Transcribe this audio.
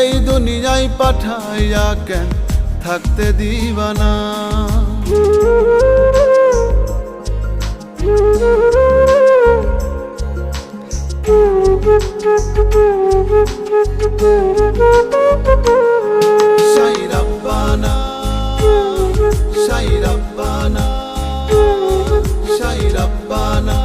এই দুনিয়ায় পাঠাইয়া কেন থাকতে দিবানা? সাই রব্বানা সাই রব্বানা সাই রব্বানা।